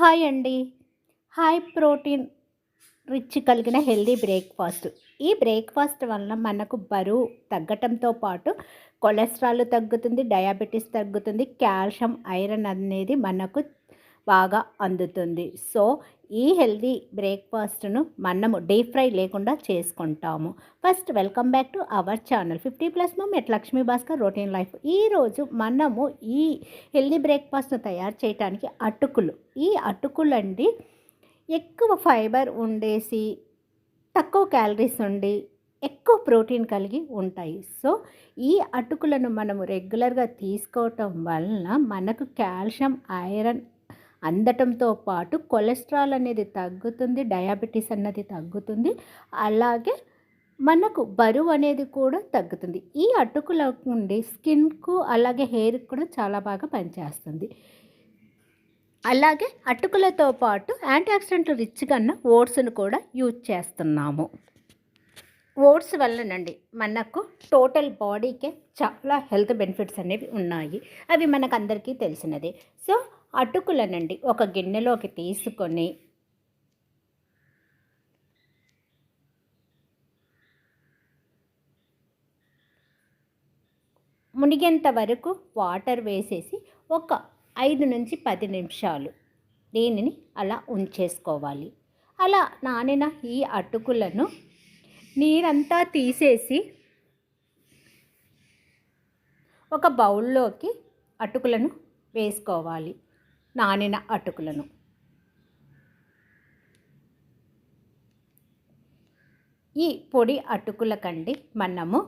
Hi అండి. High protein rich కలిగిన healthy breakfast. ఈ బ్రేక్ఫాస్ట్ వలన మనకు బరువు తగ్గటంతో పాటు కొలెస్ట్రాల్ తగ్గుతుంది డయాబెటీస్ తగ్గుతుంది కాల్షియం ఐరన్ అనేది మనకు బాగా అందుతుంది. సో ఈ హెల్దీ బ్రేక్ఫాస్ట్ను మనము డీప్ ఫ్రై లేకుండా చేసుకుంటాము. First welcome back to our channel fifty plus mum at Lakshmi Bhaskar routine life. ఈరోజు మనము ఈ హెల్దీ బ్రేక్ఫాస్ట్ను తయారు చేయడానికి అటుకులు. ఈ అటుకులు అండి ఎక్కువ ఫైబర్ ఉండేసి తక్కువ క్యాలరీస్ ఉండి ఎక్కువ ప్రోటీన్ కలిగి ఉంటాయి. సో ఈ అటుకులను మనము రెగ్యులర్గా తీసుకోవటం వలన మనకు కాల్షియం ఐరన్ అందటంతో పాటు కొలెస్ట్రాల్ అనేది తగ్గుతుంది డయాబెటీస్ అన్నది తగ్గుతుంది. అలాగే మనకు బరువు అనేది కూడా తగ్గుతుంది. ఈ అటుకుల నుండి స్కిన్కు అలాగే హెయిర్కి కూడా చాలా బాగా పనిచేస్తుంది. అలాగే అటుకులతో పాటు యాంటీ ఆక్సిడెంట్లు రిచ్గా ఉన్న ఓట్స్ను కూడా యూజ్ చేస్తున్నాము. ఓట్స్ వల్లనండి మనకు టోటల్ బాడీకే చాలా హెల్త్ బెనిఫిట్స్ అనేవి ఉన్నాయి. అవి మనకు అందరికీ తెలిసినదే. సో అటుకులనండి ఒక గిన్నెలోకి తీసుకొని మునిగేంత వరకు వాటర్ వేసేసి ఒక ఐదు నుంచి పది నిమిషాలు దీనిని అలా ఉంచేసుకోవాలి. అలా నానిన ఈ అటుకులను నీరంతా తీసేసి ఒక బౌల్లోకి అటుకులను వేసుకోవాలి. నానిన అటుకులను. ఈ పొడి అటుకుల కండి మనము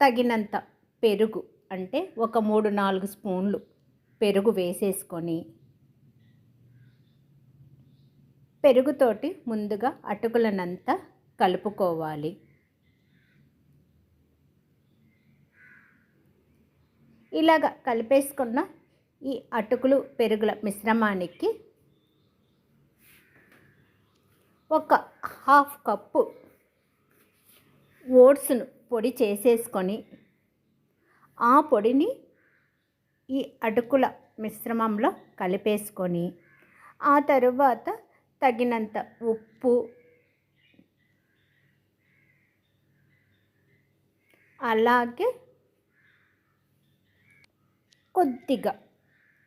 తగినంత పెరుగు అంటే ఒక మూడు నాలుగు స్పూన్లు పెరుగు వేసేసుకొని పెరుగుతోటి ముందుగా అటుకులనంతా కలుపుకోవాలి. ఇలాగ కలిపేసుకున్న ఈ అటుకులు పెరుగుల మిశ్రమానికి ఒక హాఫ్ కప్పు ఓట్స్ను పొడి చేసేసుకొని ఆ పొడిని ఈ అటుకుల మిశ్రమంలో కలిపేసుకొని ఆ తరువాత తగినంత ఉప్పు అలాగే కొద్దిగా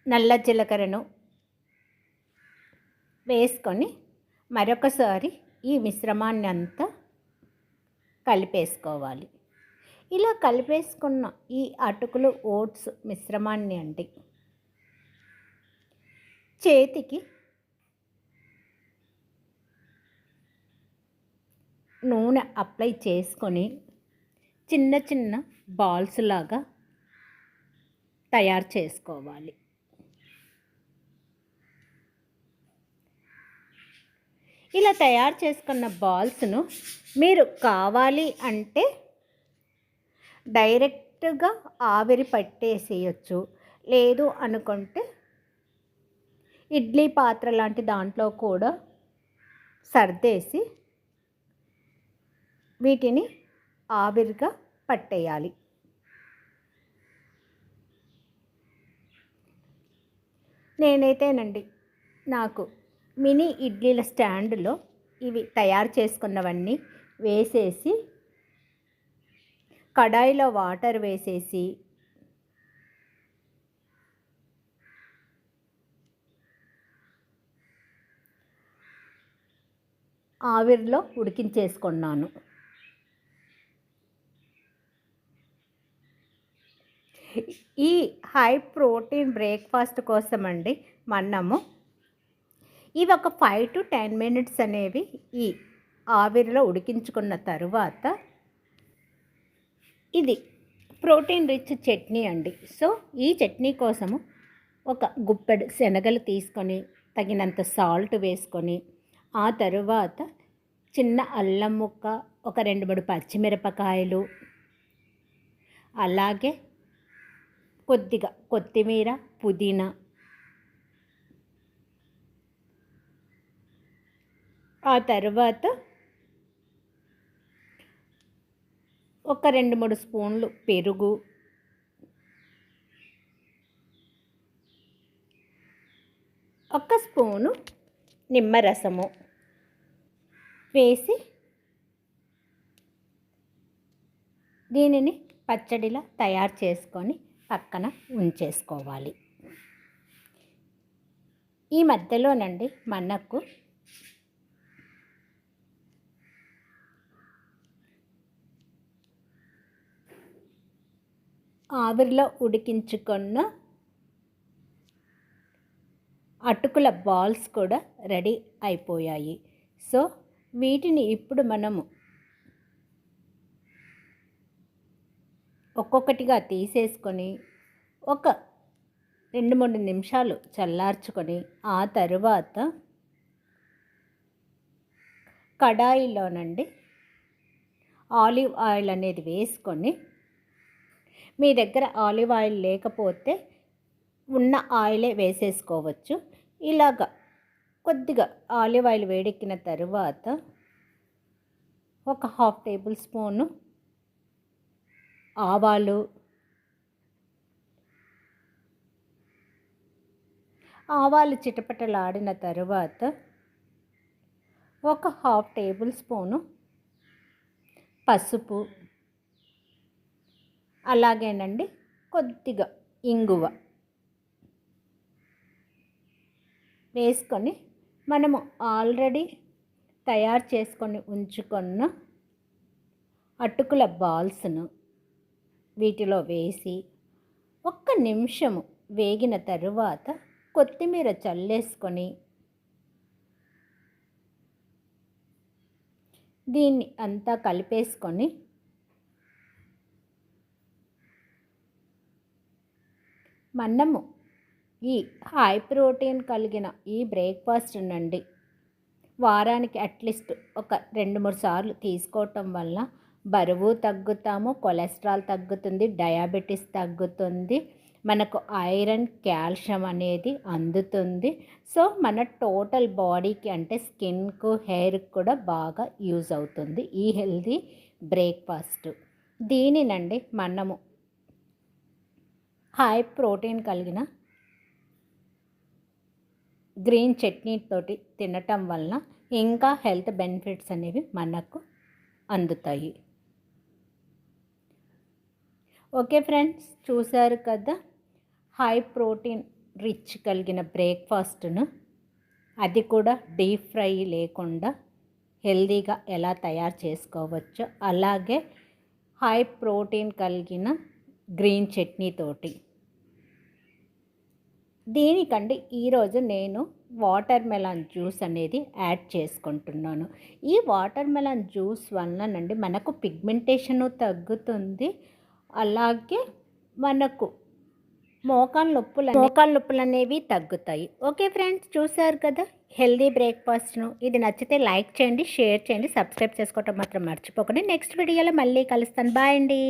నల్ల జీలకర్రను వేసుకొని మరొకసారి ఈ మిశ్రమాన్ని అంతా కలిపేసుకోవాలి. ఇలా కలిపేసుకున్న ఈ అటుకులు ఓట్స్ మిశ్రమాన్ని అండి. చేతికి నూనె అప్లై చేసుకొని చిన్న చిన్న బాల్స్ లాగా తయారు చేసుకోవాలి. ఇలా తయారు చేసుకున్న బాల్స్ను మీరు కావాలి అంటే డైరెక్ట్గా ఆవిరి పట్టేసేయచ్చు. లేదు అనుకుంటే ఇడ్లీ పాత్ర లాంటి దాంట్లో కూడా సర్దేసి వీటిని ఆవిరిగా పట్టేయాలి. నేనైతేనండి నాకు మినీ ఇడ్లీల స్టాండ్లో ఇవి తయారు చేసుకున్నవన్నీ వేసేసి కడాయిలో వాటర్ వేసేసి ఆవిరిలో ఉడికించేసుకున్నాను. ఈ హై ప్రోటీన్ బ్రేక్ఫాస్ట్ కోసం అండి మనము ఇవి ఒక ఫైవ్ టు టెన్ మినిట్స్ అనేవి ఈ ఆవిరిలో ఉడికించుకున్న తరువాత ఇది ప్రోటీన్ రిచ్ చట్నీ అండి. సో ఈ చట్నీ కోసము ఒక గుప్పెడు శనగలు తీసుకొని తగినంత సాల్ట్ వేసుకొని ఆ తరువాత చిన్న అల్లం ముక్క ఒక రెండు మూడు పచ్చిమిరపకాయలు అలాగే కొద్దిగా కొత్తిమీర పుదీనా ఆ తర్వాత ఒక రెండు మూడు స్పూన్లు పెరుగు ఒక స్పూను నిమ్మరసము వేసి దీనిని పచ్చడిలా తయారు చేసుకొని పక్కన ఉంచేసుకోవాలి. ఈ మధ్యలోనండి మనకు ఆవిరిలో ఉడికించుకున్న అటుకుల బాల్స్ కూడా రెడీ అయిపోయాయి. సో వీటిని ఇప్పుడు మనము ఒక్కొక్కటిగా తీసేసుకొని ఒక రెండు మూడు నిమిషాలు చల్లార్చుకొని ఆ తరువాత కడాయిలోనండి ఆలివ్ ఆయిల్ అనేది వేసుకొని మీ దగ్గర ఆలివ్ ఆయిల్ లేకపోతే ఉన్న ఆయిలే వేసేసుకోవచ్చు. ఇలాగ కొద్దిగా ఆలివ్ ఆయిల్ వేడెక్కిన తరువాత ఒక హాఫ్ టేబుల్ స్పూను ఆవాలు. ఆవాలు చిటపటలాడిన తరువాత ఒక హాఫ్ టేబుల్ స్పూను పసుపు అలాగేనండి కొద్దిగా ఇంగువ వేసుకొని మనము ఆల్రెడీ తయారు చేసుకొని ఉంచుకున్న అటుకుల బాల్స్ను వీటిలో వేసి ఒక్క నిమిషము వేగిన తరువాత కొత్తిమీర చల్లేసుకొని దీన్ని అంతా కలిపేసుకొని మనము ఈ హై ప్రోటీన్ కలిగిన ఈ బ్రేక్ఫాస్ట్ నుండి వారానికి అట్లీస్ట్ ఒక రెండు మూడు సార్లు తీసుకోవటం వల్ల బరువు తగ్గుతాము కొలెస్ట్రాల్ తగ్గుతుంది డయాబెటీస్ తగ్గుతుంది మనకు ఐరన్ కాల్షియం అనేది అందుతుంది. సో మన టోటల్ బాడీకి అంటే స్కిన్కు హెయిర్కి కూడా బాగా యూజ్ అవుతుంది ఈ హెల్దీ బ్రేక్ఫాస్ట్. దీనినండి మనము హై ప్రోటీన్ కలిగిన గ్రీన్ చట్నీ తోటి తినటం వలన ఇంకా హెల్త్ బెనిఫిట్స్ అనేవి మనకు అందుతాయి. ఓకే ఫ్రెండ్స్ చూశారు కదా? హై ప్రోటీన్ రిచ్ కలిగిన బ్రేక్ఫాస్ట్ను. అది కూడా డీప్ ఫ్రై లేకుండా హెల్దీగా ఎలా తయారు చేసుకోవచ్చో అలాగే హై ప్రోటీన్ కలిగిన గ్రీన్ చట్నీతోటి దీనికంటే ఈరోజు నేను వాటర్ మెలాన్ జ్యూస్ అనేది యాడ్ చేసుకుంటున్నాను. ఈ వాటర్ మెలాన్ జ్యూస్ వలనండి మనకు పిగ్మెంటేషను తగ్గుతుంది అలాగే మనకు మోకాల నొప్పులు మోకాల నొప్పులు అనేవి తగ్గుతాయి. ఓకే ఫ్రెండ్స్ చూసారు కదా? హెల్దీ బ్రేక్ఫాస్ట్ను. ఇది నచ్చితే లైక్ చేయండి షేర్ చేయండి సబ్స్క్రైబ్ చేసుకోవటం మాత్రం మర్చిపోకండి. నెక్స్ట్ వీడియోలో మళ్ళీ కలుస్తాను. బాయ్ అండి.